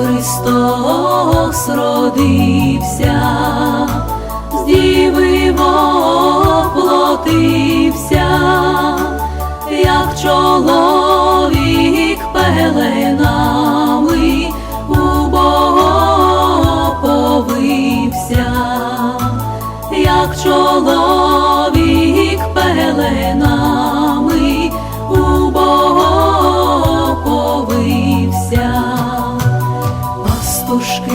Христос родився, з діви воплотився, як чоловік пеленами у Бога повився, як чоловік пеленами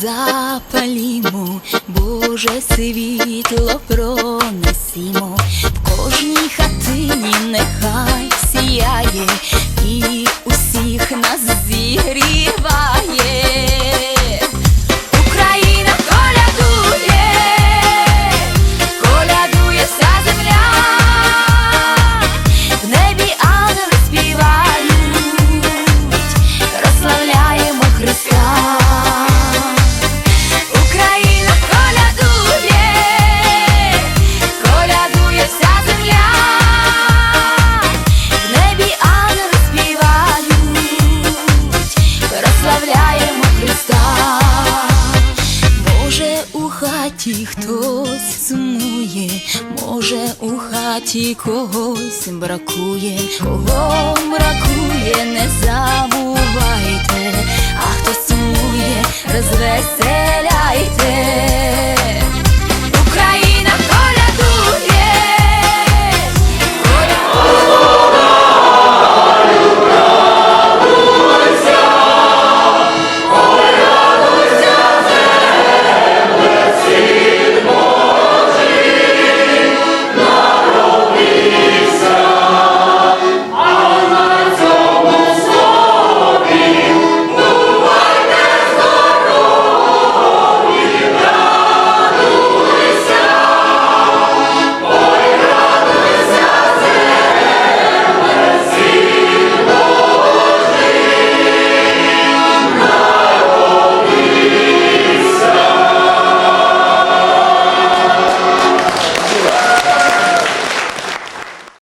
Запалімо, Боже світло пронесімо, в кожній хатині нехай може у хаті когось бракує, кого бракує, не забувайте, а хто сумує, розвеселяйте.